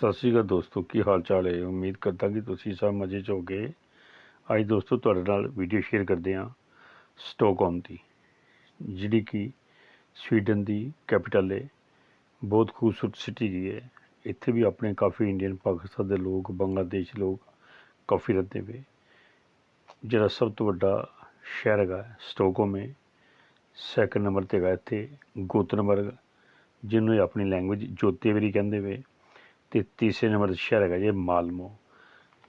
ਸਤਿ ਸ਼੍ਰੀ ਅਕਾਲ ਦੋਸਤੋ, ਕੀ ਹਾਲ ਚਾਲ ਹੈ? ਉਮੀਦ ਕਰਦਾ ਕਿ ਤੁਸੀਂ ਸਭ ਮਜ਼ੇ 'ਚ ਹੋਗੇ ਅੱਜ ਦੋਸਤੋ, ਤੁਹਾਡੇ ਨਾਲ ਵੀਡੀਓ ਸ਼ੇਅਰ ਕਰਦੇ ਹਾਂ ਸਟਾਕਹੋਮ ਦੀ, ਜਿਹੜੀ ਕਿ ਸਵੀਡਨ ਦੀ ਕੈਪੀਟਲ ਹੈ। ਬਹੁਤ ਖੂਬਸੂਰਤ ਸਿਟੀ ਹੈਗੀ ਹੈ। ਇੱਥੇ ਵੀ ਆਪਣੇ ਕਾਫੀ ਇੰਡੀਅਨ ਪਾਕਿਸਤਾਨ ਦੇ ਲੋਕ ਬੰਗਲਾਦੇਸ਼ ਲੋਕ ਕਾਫੀ ਰਹਿੰਦੇ ਵੇ ਜਿਹੜਾ ਸਭ ਤੋਂ ਵੱਡਾ ਸ਼ਹਿਰ ਹੈਗਾ ਸਟਾਕਹੋਮ ਹੈ। ਸੈਕੰਡ ਨੰਬਰ ਤੇ ਹੈਗਾ ਇੱਥੇ ਗੋਤਨਬਰਗ ਜਿਹਨੂੰ ਇਹ ਆਪਣੀ ਲੈਂਗੁਏਜ ਜੋਤੇਵਰੀ ਕਹਿੰਦੇ ਵੇ ਤੇ ਤੀਸਰੇ ਨੰਬਰ ਤੇ ਸ਼ਹਿਰ ਹੈਗਾ ਜੀ, ਮਾਲਮੋ,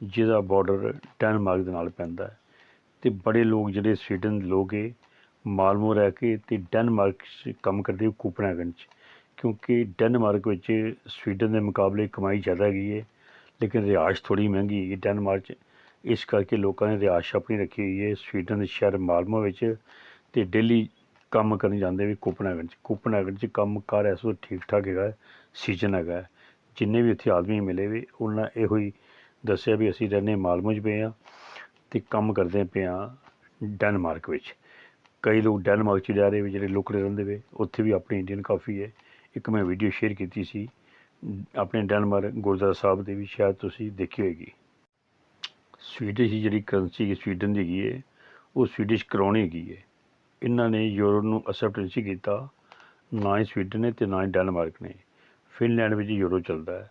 ਜਿਹਦਾ ਬਾਰਡਰ ਡੈਨਮਾਰਕ ਦੇ ਨਾਲ ਪੈਂਦਾ ਹੈ। ਤੇ ਬੜੇ ਲੋਕ ਜਿਹੜੇ ਸਵੀਡਨ ਦੇ ਲੋਕ ਹੈ ਮਾਲਮੋ ਰਹਿ ਕੇ ਤੇ ਡੈਨਮਾਰਕ 'ਚ ਕੰਮ ਕਰਦੇ ਹੋ ਕੋਪਨਹੈਗਨ 'ਚ ਕਿਉਂਕਿ ਡੈਨਮਾਰਕ ਵਿੱਚ ਸਵੀਡਨ ਦੇ ਮੁਕਾਬਲੇ ਕਮਾਈ ਜ਼ਿਆਦਾ ਹੈਗੀ ਹੈ, ਲੇਕਿਨ ਰਿਹਾਇਸ਼ ਥੋੜੀ ਮਹਿੰਗੀ ਹੈ ਡੈਨਮਾਰਕ 'ਚ। ਇਸ ਕਰਕੇ ਲੋਕਾਂ ਨੇ ਰਿਹਾਇਸ਼ ਆਪਣੀ ਰੱਖੀ ਹੋਈ ਹੈ ਸਵੀਡਨ ਦੇ ਸ਼ਹਿਰ ਮਾਲਮੋ ਵਿੱਚ ਤੇ ਡੇਲੀ ਕੰਮ ਕਰਨ ਜਾਂਦੇ ਵੀ ਕੋਪਨਹੈਗਨ 'ਚ ਕੋਪਨਹੈਗਨ 'ਚ ਕੰਮ ਕਾਰ ਐਸੋ ਠੀਕ ਠਾਕ ਹੈਗਾ ਸੀਜ਼ਨ ਹੈਗਾ। ਜਿੰਨੇ ਵੀ ਉੱਥੇ ਆਦਮੀ ਮਿਲੇ ਵੀ, ਉਹਨਾਂ ਇਹੋ ਹੀ ਦੱਸਿਆ ਵੀ ਅਸੀਂ ਰਹਿੰਦੇ ਮਾਲਮੋ 'ਚ ਪਏ ਹਾਂ ਤੇ ਕੰਮ ਕਰਦੇ ਪਏ ਹਾਂ ਡੈਨਮਾਰਕ ਵਿੱਚ। ਕਈ ਲੋਕ ਡੈਨਮਾਰਕ 'ਚ ਜਾ ਰਹੇ ਵੀ ਜਿਹੜੇ ਲੋਕਲ ਰਹਿੰਦੇ ਵੇ, ਉੱਥੇ ਵੀ ਆਪਣੀ ਇੰਡੀਅਨ ਕਾਫੀ ਹੈ। ਇੱਕ ਮੈਂ ਵੀਡੀਓ ਸ਼ੇਅਰ ਕੀਤੀ ਸੀ, ਆਪਣੇ ਡੈਨਮਾਰਕ ਗੁਰਦੁਆਰਾ ਸਾਹਿਬ ਦੇ ਵੀ, ਸ਼ਾਇਦ ਤੁਸੀਂ ਦੇਖੀ ਹੋਏਗੀ। ਸਵੀਡਿਸ਼ ਜਿਹੜੀ ਕਰੰਸੀ ਹੈ, ਸਵੀਡਨ ਦੀ ਹੈਗੀ ਹੈ, ਉਹ ਸਵੀਡਿਸ਼ ਕਰਾਉਣੀ ਹੈਗੀ ਹੈ। ਇਹਨਾਂ ਨੇ ਯੂਰੋ ਨੂੰ ਅਸੈਪਟ ਕੀਤਾ, ਨਾ ਹੀ ਸਵੀਡਨ ਨੇ ਤੇ ਨਾ ਹੀ ਡੈਨਮਾਰਕ ਨੇ। ਫਿਨਲੈਂਡ ਵਿੱਚ ਯੂਰੋ ਚੱਲਦਾ ਹੈ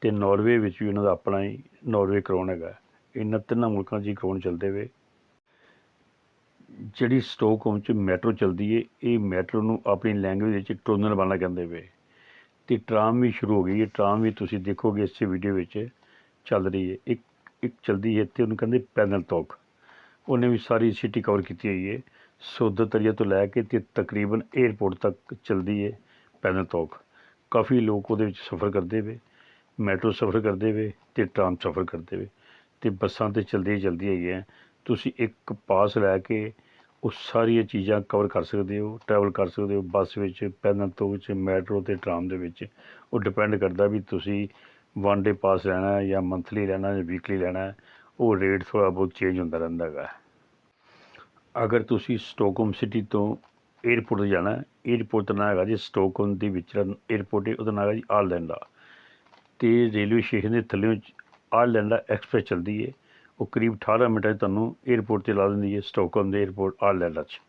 ਤੇ ਨਾਰਵੇ ਵਿੱਚ ਵੀ ਉਹਨਾਂ ਦਾ ਆਪਣਾ ਹੀ ਨਾਰਵੇ ਕਰੋਨ ਹੈਗਾ ਇਹਨਾਂ ਤਿੰਨਾਂ ਮੁਲਕਾਂ 'ਚ ਹੀ ਕਰੋਨ ਚੱਲਦੇ ਵੇ। ਜਿਹੜੀ ਸਟੋਕਹੋਮ 'ਚ ਮੈਟਰੋ ਚੱਲਦੀ ਏ, ਇਹ ਮੈਟਰੋ ਨੂੰ ਆਪਣੀ ਲੈਂਗੁਏਜ ਵਿੱਚ ਟੋਨਲ ਬਾਣਾ ਕਹਿੰਦੇ ਵੇ। ਤੇ ਟਰਾਮ ਵੀ ਸ਼ੁਰੂ ਹੋ ਗਈ ਹੈ ਟਰਾਮ ਵੀ ਤੁਸੀਂ ਦੇਖੋਗੇ ਇਸ ਵੀਡੀਓ ਵਿੱਚ ਚੱਲ ਰਹੀ ਹੈ ਇੱਕ ਇੱਕ ਚੱਲਦੀ ਹੈ ਤੇ ਉਹਨੂੰ ਕਹਿੰਦੇ ਪੈਦਲ ਤੋਕ। ਉਹਨੇ ਵੀ ਸਾਰੀ ਸਿਟੀ ਕਵਰ ਕੀਤੀ ਹੋਈ ਹੈ ਸੋਦਤਰੀਆ ਤੋਂ ਲੈ ਕੇ ਤੇ ਤਕਰੀਬਨ 에ਅਰਪੋਰਟ ਤੱਕ ਚੱਲਦੀ ਹੈ ਪੈਦਲ ਤੋਕ। ਕਾਫੀ ਲੋਕ ਉਹਦੇ ਵਿੱਚ ਸਫ਼ਰ ਕਰਦੇ ਵੇ, ਮੈਟਰੋ ਸਫ਼ਰ ਕਰਦੇ ਵੇ ਤੇ ਟਰਾਮ ਸਫ਼ਰ ਕਰਦੇ ਵੇ ਤੇ ਬੱਸਾਂ ਤੇ ਚਲਦੀ ਹੀ ਹੈਗੀ ਹੈ। ਤੁਸੀਂ ਇੱਕ ਪਾਸ ਲੈ ਕੇ ਉਹ ਸਾਰੀਆਂ ਚੀਜ਼ਾਂ ਕਵਰ ਕਰ ਸਕਦੇ ਹੋ ਟਰੈਵਲ ਕਰ ਸਕਦੇ ਹੋ, ਬੱਸ ਵਿੱਚ, ਪੈਦਲ ਤੋਂ ਵਿੱਚ, ਮੈਟਰੋ ਤੇ ਟਰਾਮ ਦੇ ਵਿੱਚ। ਉਹ ਡਿਪੈਂਡ ਕਰਦਾ ਵੀ ਤੁਸੀਂ ਵਨ ਡੇ ਪਾਸ ਲੈਣਾ ਹੈ ਜਾਂ ਮੰਥਲੀ ਲੈਣਾ ਜਾਂ ਵੀਕਲੀ ਲੈਣਾ ਹੈ, ਉਹ ਰੇਟ ਥੋੜ੍ਹਾ ਬਹੁਤ ਚੇਂਜ ਹੁੰਦਾ ਰਹਿੰਦਾ ਹੈਗਾ। ਅਗਰ ਤੁਸੀਂ ਸਟੋਕਹੋਮ ਸਿਟੀ ਤੋਂ ਏਅਰਪੋਰਟ 'ਤੇ ਜਾਣਾ ਏਅਰਪੋਰਟ ਦਾ ਨਾਂ ਹੈਗਾ ਜੀ ਸਟੋਕਨ ਦੀ ਵਿੱਚ ਏਅਰਪੋਰਟ ਹੈ, ਉਹਦਾ ਨਾਂ ਹੈਗਾ ਜੀ ਆਲੈਂਡ ਲੈਂਡਾ ਤੇ ਰੇਲਵੇ ਸਟੇਸ਼ਨ ਦੇ ਥੱਲੇ ਆਲ ਲੈਂਡਾ ਐਕਸਪ੍ਰੈਸ ਚੱਲਦੀ ਹੈ। ਉਹ ਕਰੀਬ 18 ਮਿੰਟਾਂ 'ਚ ਤੁਹਾਨੂੰ ਏਅਰਪੋਰਟ ਤੇ ਲਾ ਦਿੰਦੀ ਹੈ ਸਟੋਕਨ ਦੇ ਏਅਰਪੋਰਟ 에어ਪੋਰਟ ਲੈਂਡਾ 'ਚ।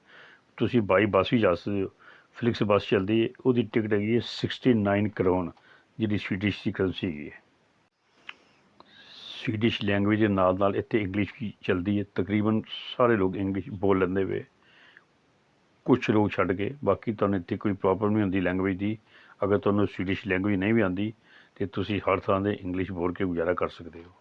ਤੁਸੀਂ ਬਾਈ ਬੱਸ ਵੀ ਜਾ ਸਕਦੇ ਹੋ। ਫਲਿਕਸ ਬੱਸ ਚੱਲਦੀ ਹੈ, ਉਹਦੀ ਟਿਕਟ ਹੈਗੀ ਹੈ 69 ਕਰੋਨ ਜਿਹੜੀ ਸਵੀਡਿਸ਼ ਦੀ ਕਰੰਸੀ ਹੈਗੀ ਹੈ। ਸਵੀਡਿਸ਼ ਲੈਂਗੁਏਜ ਦੇ ਨਾਲ ਨਾਲ ਇੱਥੇ ਇੰਗਲਿਸ਼ ਵੀ ਚੱਲਦੀ ਹੈ। ਤਕਰੀਬਨ ਸਾਰੇ ਲੋਕ ਇੰਗਲਿਸ਼ ਬੋਲ ਲੈਂਦੇ ਵੇ ਕੁਝ ਲੋਕ ਛੱਡ ਕੇ ਬਾਕੀ ਤੁਹਾਨੂੰ ਇੱਥੇ ਕੋਈ ਪ੍ਰੋਬਲਮ ਨਹੀਂ ਹੁੰਦੀ ਲੈਂਗੁਏਜ ਦੀ। ਅਗਰ ਤੁਹਾਨੂੰ ਸਵੀਡਿਸ਼ ਲੈਂਗੁਏਜ ਨਹੀਂ ਵੀ ਆਉਂਦੀ, ਤੇ ਤੁਸੀਂ ਹਰ ਥਾਂ ਦੇ ਇੰਗਲਿਸ਼ ਬੋਲ ਕੇ ਗੁਜ਼ਾਰਾ ਕਰ ਸਕਦੇ ਹੋ।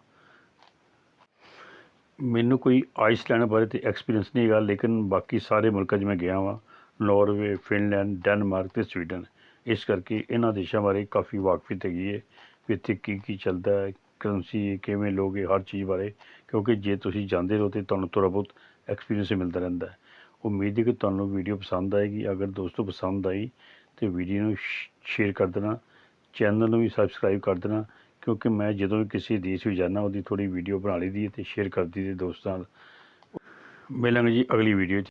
ਮੈਨੂੰ ਕੋਈ ਆਈਸਲੈਂਡ ਬਾਰੇ ਤੇ ਐਕਸਪੀਰੀਅੰਸ ਨਹੀਂ ਹੈਗਾ, ਲੇਕਿਨ ਬਾਕੀ ਸਾਰੇ ਮੁਲਕਾਂ 'ਚ ਮੈਂ ਗਿਆ ਵਾਂ। ਨਾਰਵੇ ਫਿਨਲੈਂਡ ਡੈਨਮਾਰਕ ਤੇ ਸਵੀਡਨ ਇਸ ਕਰਕੇ ਇਹਨਾਂ ਦੇਸ਼ਾਂ ਬਾਰੇ ਕਾਫੀ ਵਾਕਫੀਤ ਹੈਗੀ ਹੈ ਵੀ ਇੱਥੇ ਕੀ ਕੀ ਚੱਲਦਾ ਹੈ ਕਰੰਸੀ ਕਿਵੇਂ ਲੋਕ ਹੈ ਹਰ ਚੀਜ਼ ਬਾਰੇ। ਕਿਉਂਕਿ ਜੇ ਤੁਸੀਂ ਜਾਂਦੇ ਰਹੋ ਤੇ ਤੁਹਾਨੂੰ ਥੋੜ੍ਹਾ ਬਹੁਤ ਐਕਸਪੀਰੀਅੰਸ ਮਿਲਦਾ ਰਹਿੰਦਾ ਹੈ। ਉਮੀਦ ਹੈ ਕਿ ਤੁਹਾਨੂੰ ਵੀਡੀਓ ਪਸੰਦ ਆਏਗੀ। ਅਗਰ ਦੋਸਤੋ ਪਸੰਦ ਆਈ ਤੇ ਵੀਡੀਓ ਨੂੰ ਸ਼ੇਅਰ ਕਰ ਦੇਣਾ ਚੈਨਲ ਨੂੰ ਵੀ ਸਬਸਕ੍ਰਾਈਬ ਕਰ ਦੇਣਾ, ਕਿਉਂਕਿ ਮੈਂ ਜਦੋਂ ਵੀ ਕਿਸੇ ਦੇਸ਼ ਵਿੱਚ ਜਾਂਦਾ, ਉਹਦੀ ਥੋੜੀ ਵੀਡੀਓ ਬਣਾ ਲਈ ਦੀ ਹੈ ਤੇ ਸ਼ੇਅਰ ਕਰਦੀ ਤੇ ਦੋਸਤਾਂ ਨਾਲ। ਮਿਲਾਂਗੇ ਜੀ ਅਗਲੀ ਵੀਡੀਓ 'ਚ।